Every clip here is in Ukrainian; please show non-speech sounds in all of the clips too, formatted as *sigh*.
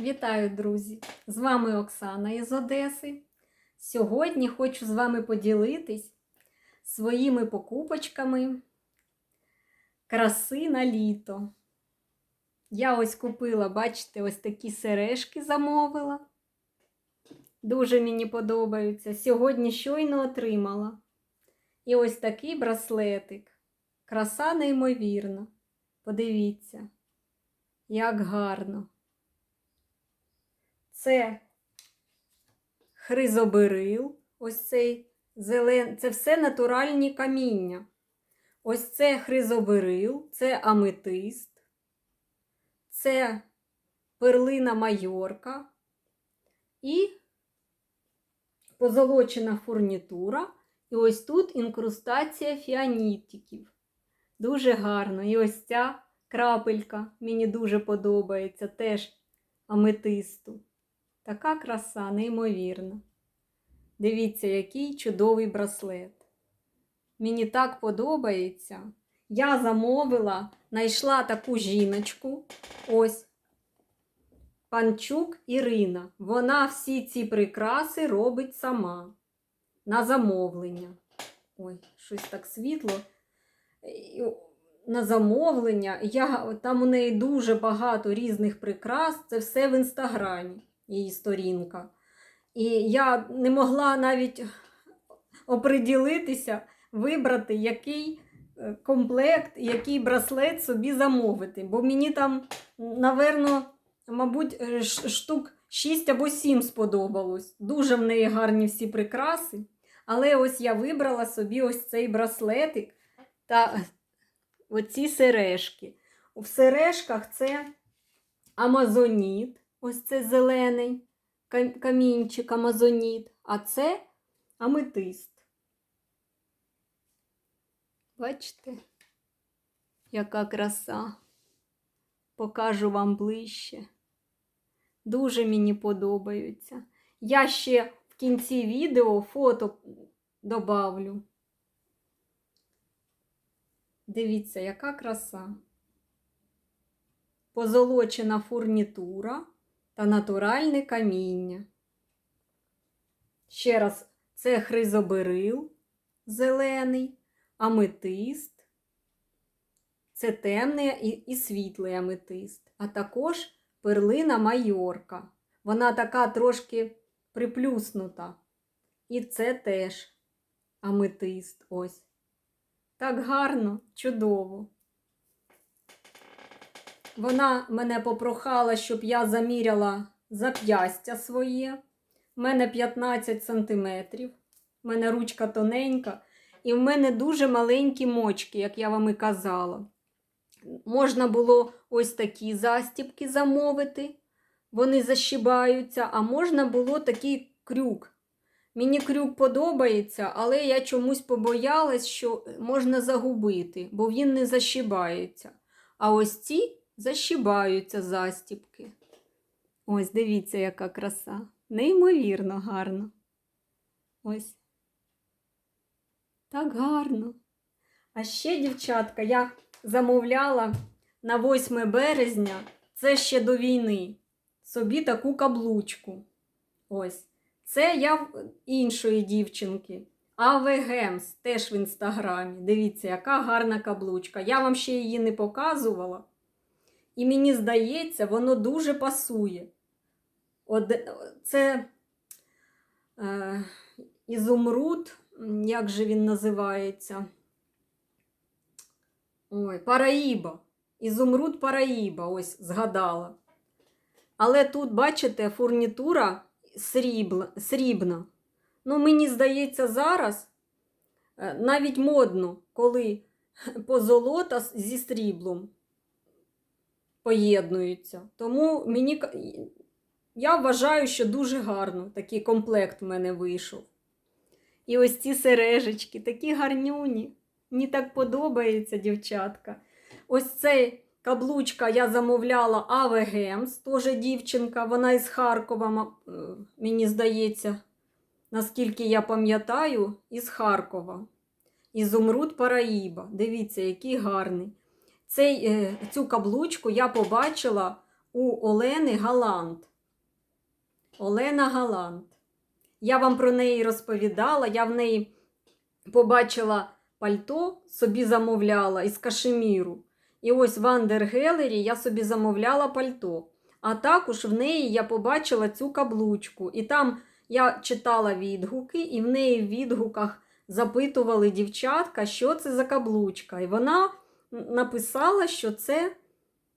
Вітаю, друзі! З вами Оксана із Одеси. Сьогодні хочу з вами поділитись своїми покупочками краси на літо. Я ось купила, бачите, ось такі сережки замовила. Дуже мені подобаються. Сьогодні щойно отримала. І ось такий браслетик. Краса неймовірна. Подивіться, як гарно. Це хризоберил, ось цей зелен... це все натуральні каміння. Ось це хризоберил, це аметист, це перлина майорка і позолочена фурнітура. І ось тут інкрустація фіанітиків. Дуже гарно. І ось ця крапелька мені дуже подобається, теж аметисту. Така краса, неймовірна. Дивіться, який чудовий браслет. Мені так подобається. Я замовила, знайшла таку жіночку. Ось Панчук Ірина. Вона всі ці прикраси робить сама на замовлення. Ой, щось так світло. На замовлення. Я, Там у неї дуже багато різних прикрас. Це все в інстаграмі її сторінка. І я не могла навіть оприділитися, вибрати, який е, комплект, який браслет собі замовити. Бо мені там, наверно, мабуть, е, штук 6 або 7 сподобалось. Дуже в неї гарні всі прикраси. Але ось я вибрала собі ось цей браслетик та оці сережки. В сережках це амазоніт. Ось це зелений камінчик амазоніт, а це аметист. Бачите, яка краса. Покажу вам ближче. Дуже мені подобаються. Я ще в кінці відео фото добавлю. Дивіться, яка краса. Позолочена фурнітура та натуральне каміння. Ще раз, це хризоберил зелений, аметист, це темний і, світлий аметист, а також перлина майорка. Вона така трошки приплюснута. І це теж аметист. Ось. Так гарно, чудово. Вона мене попрохала, щоб я заміряла зап'ястя своє. У мене 15 сантиметрів. У мене ручка тоненька. І в мене дуже маленькі мочки, як я вам і казала. Можна було ось такі застібки замовити, вони защибаються, а можна було такий крюк. Мені крюк подобається, але я чомусь побоялась, що можна загубити, бо він не защибається. А ось ці защибаються застіпки. Ось, дивіться, яка краса. Неймовірно гарно. Ось. Так гарно. А ще, дівчатка, я замовляла на 8 березня, це ще до війни, собі таку каблучку. Ось. Це я в іншої дівчинки. Аве Гемс, теж в інстаграмі. Дивіться, яка гарна каблучка. Я вам ще її не показувала. І мені здається, воно дуже пасує. Оде- Це е, ізумруд, як же він називається? Ой, Параїба. Ізумруд Параїба, ось згадала. Але тут, бачите, фурнітура срібла, срібна. Ну, мені здається, зараз е, навіть модно, коли *laughs* позолота зі сріблом поєднуються. Тому мені я вважаю, що дуже гарно такий комплект в мене вийшов. І ось ці сережечки, такі гарнюні. Мені так подобається, дівчатка. Ось цей каблучка я замовляла Аве Гемс, теж дівчинка, вона із Харкова, мені здається, наскільки я пам'ятаю, із Харкова. Ізумруд Параїба. Дивіться, який гарний. Цей, е, цю каблучку я побачила у Олени Галант. Олена Галант. Я вам про неї розповідала, я в неї побачила пальто, собі замовляла із кашеміру. І ось в Андергелері я собі замовляла пальто. А також в неї я побачила цю каблучку. І там я читала відгуки, і в неї в відгуках запитували дівчатка, що це за каблучка. І вона написала, що це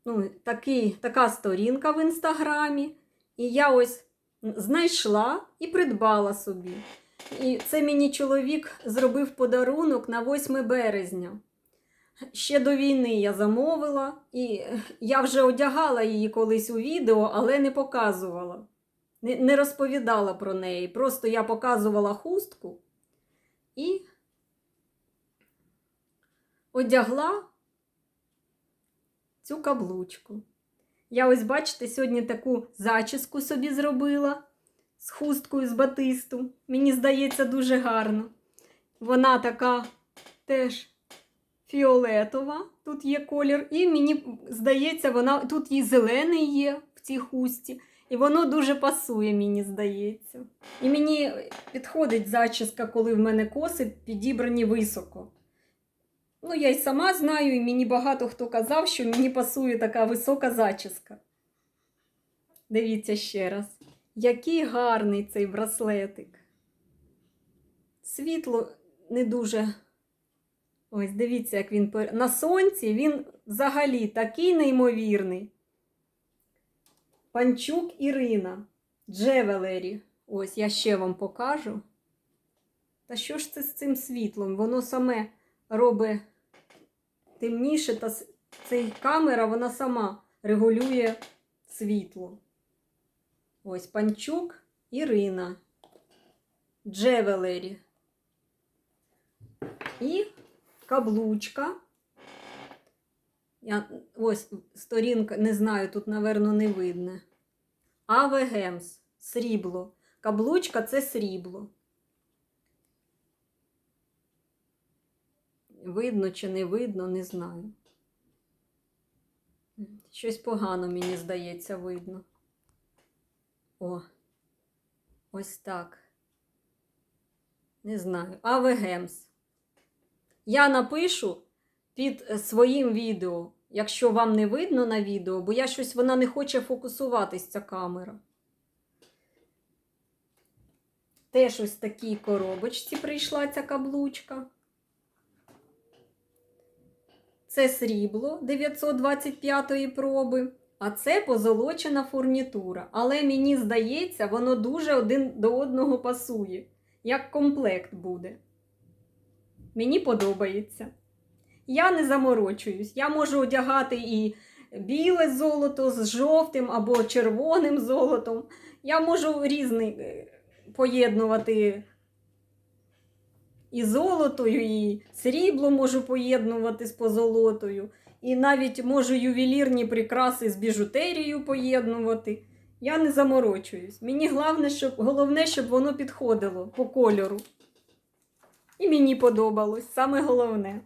ну, такий, така сторінка в інстаграмі. І я ось знайшла і придбала собі. І це мені чоловік зробив подарунок на 8 березня. Ще до війни я замовила, і я вже одягала її колись у відео, але не показувала. Не, розповідала про неї. Просто я показувала хустку і одягла цю каблучку. Я ось, бачите, сьогодні таку зачіску собі зробила з хусткою з батисту. Мені здається, дуже гарно. Вона така теж фіолетова, тут є колір, і мені здається, вона тут і зелений є в цій хусті. І воно дуже пасує, мені здається. І мені підходить зачіска, коли в мене коси підібрані високо. Ну, я й сама знаю, і мені багато хто казав, що мені пасує така висока зачіска. Дивіться ще раз. Який гарний цей браслетик. Світло не дуже. Ось, дивіться, як він на сонці він взагалі такий неймовірний. Панчук Ірина. Джевелері. Ось я ще вам покажу. Та що ж це з цим світлом? Воно саме робить темніше, та цей камера вона сама регулює світло. Ось панчук Ірина. Джевелері. І каблучка. Я, ось сторінка, не знаю, тут, напевно, не видно. Аве Гемс. Срібло. Каблучка це срібло. Видно чи не видно, не знаю. Щось погано, мені здається, видно. О, ось так. Не знаю. Аве Гемс. Я напишу під е, своїм відео, якщо вам не видно на відео, бо я щось вона не хоче фокусуватись, ця камера. Теж ось такій коробочці прийшла ця каблучка. Це срібло 925-ї проби, а це позолочена фурнітура. Але мені здається, воно дуже один до одного пасує, як комплект буде. Мені подобається. Я не заморочуюсь. Я можу одягати і біле золото з жовтим або червоним золотом. Я можу різний е, поєднувати і золотою, і срібло можу поєднувати з позолотою. І навіть можу ювелірні прикраси з біжутерією поєднувати. Я не заморочуюсь. Мені головне, щоб, головне, щоб воно підходило по кольору. І мені подобалось, саме головне.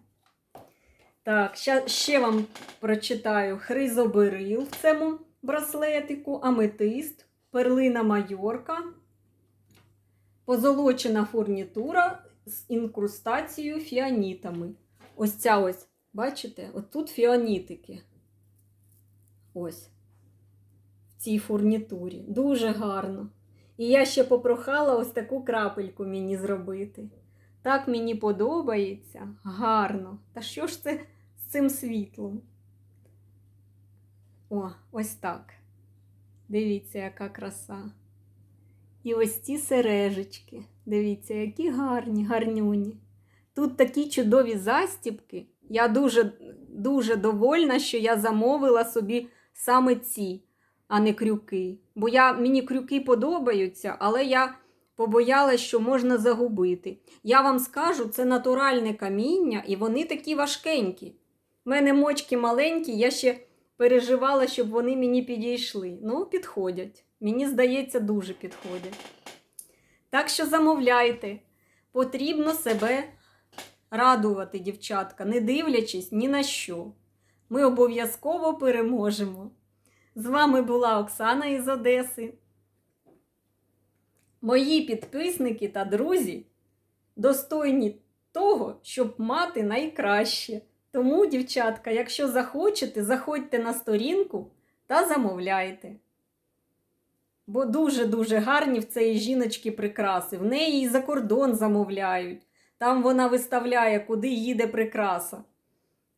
Так, ща, ще вам прочитаю хризоберил в цьому браслетику, аметист, перлина майорка, позолочена фурнітура з інкрустацією фіанітами. Ось ця ось, бачите, отут фіанітики. Ось. В цій фурнітурі. Дуже гарно. І я ще попрохала ось таку крапельку мені зробити. Так мені подобається. Гарно. Та що ж це з цим світлом? О, ось так. Дивіться, яка краса. І ось ці сережечки. Дивіться, які гарні, гарнюні. Тут такі чудові застібки. Я дуже, дуже довольна, що я замовила собі саме ці, а не крюки. Бо я, мені крюки подобаються, але я побоялась, що можна загубити. Я вам скажу, це натуральне каміння, і вони такі важкенькі. У мене мочки маленькі, я ще переживала, щоб вони мені підійшли. Ну, підходять. Мені здається, дуже підходять. Так що замовляйте. Потрібно себе радувати, дівчатка, не дивлячись ні на що. Ми обов'язково переможемо. З вами була Оксана із Одеси. Мої підписники та друзі достойні того, щоб мати найкраще. Тому, дівчатка, якщо захочете, заходьте на сторінку та замовляйте. Бо дуже-дуже гарні в цієї жіночки прикраси. В неї і за кордон замовляють. Там вона виставляє, куди їде прикраса.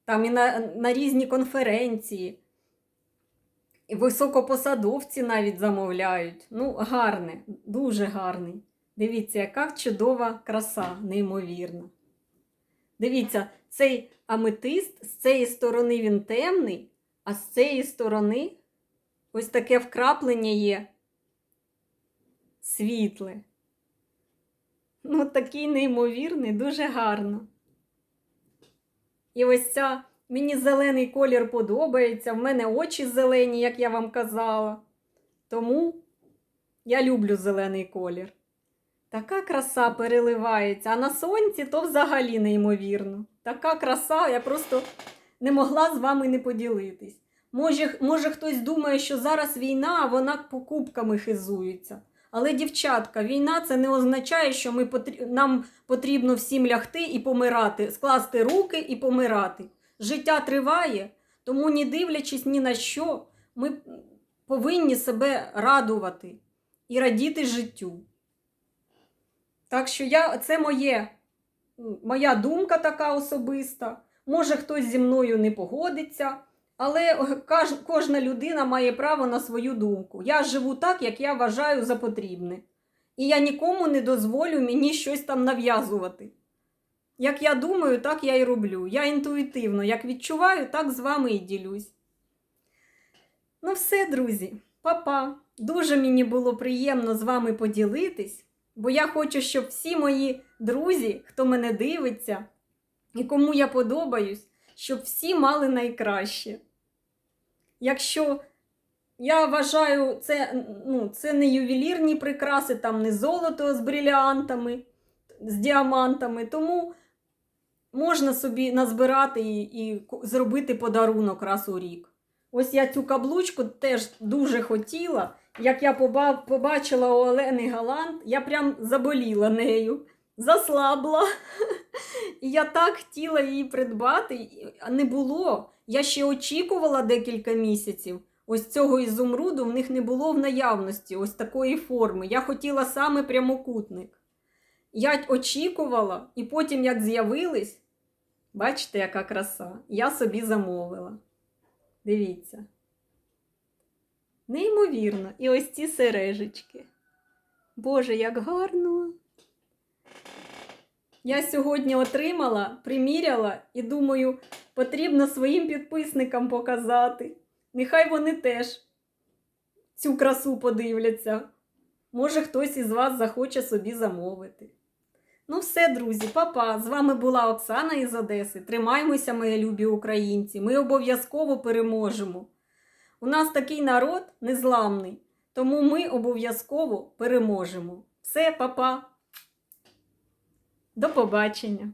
Там і на, на різні конференції. І високопосадовці навіть замовляють. Ну, гарне, дуже гарний. Дивіться, яка чудова краса, неймовірна. Дивіться, цей аметист з цієї сторони він темний, а з цієї сторони ось таке вкраплення є світле. Ну, такий неймовірний, дуже гарно. І ось ця мені зелений колір подобається. В мене очі зелені, як я вам казала. Тому я люблю зелений колір. Така краса переливається, а на сонці то взагалі неймовірно. Така краса, я просто не могла з вами не поділитись. Може, може хтось думає, що зараз війна, а вона покупками хизується. Але, дівчатка, війна це не означає, що ми потрі... нам потрібно всім лягти і помирати, скласти руки і помирати. Життя триває, тому, не дивлячись ні на що, ми повинні себе радувати і радіти життю. Так що я, це моє, моя думка така особиста. Може, хтось зі мною не погодиться, але кожна людина має право на свою думку. Я живу так, як я вважаю за потрібне. І я нікому не дозволю мені щось там нав'язувати. Як я думаю, так я і роблю. Я інтуїтивно, як відчуваю, так з вами і ділюсь. Ну, все, друзі, па-па. Дуже мені було приємно з вами поділитись, бо я хочу, щоб всі мої друзі, хто мене дивиться і кому я подобаюсь, щоб всі мали найкраще. Якщо я вважаю, це, ну, це не ювелірні прикраси, там не золото з бриліантами, з діамантами, тому можна собі назбирати і, і зробити подарунок раз у рік. Ось я цю каблучку теж дуже хотіла. Як я побачила у Олени Галант, я прям заболіла нею, заслабла. Я так хотіла її придбати, а не було. Я ще очікувала декілька місяців. Ось цього ізумруду в них не було в наявності, ось такої форми. Я хотіла саме прямокутник. Я очікувала, і потім, як з'явились, бачите, яка краса, я собі замовила. Дивіться. Неймовірно. І ось ці сережечки. Боже, як гарно. Я сьогодні отримала, приміряла і думаю, потрібно своїм підписникам показати. Нехай вони теж цю красу подивляться. Може, хтось із вас захоче собі замовити. Ну, все, друзі, папа. З вами була Оксана із Одеси. Тримаймося, мої любі українці. Ми обов'язково переможемо. У нас такий народ незламний, тому ми обов'язково переможемо. Все, папа. До побачення.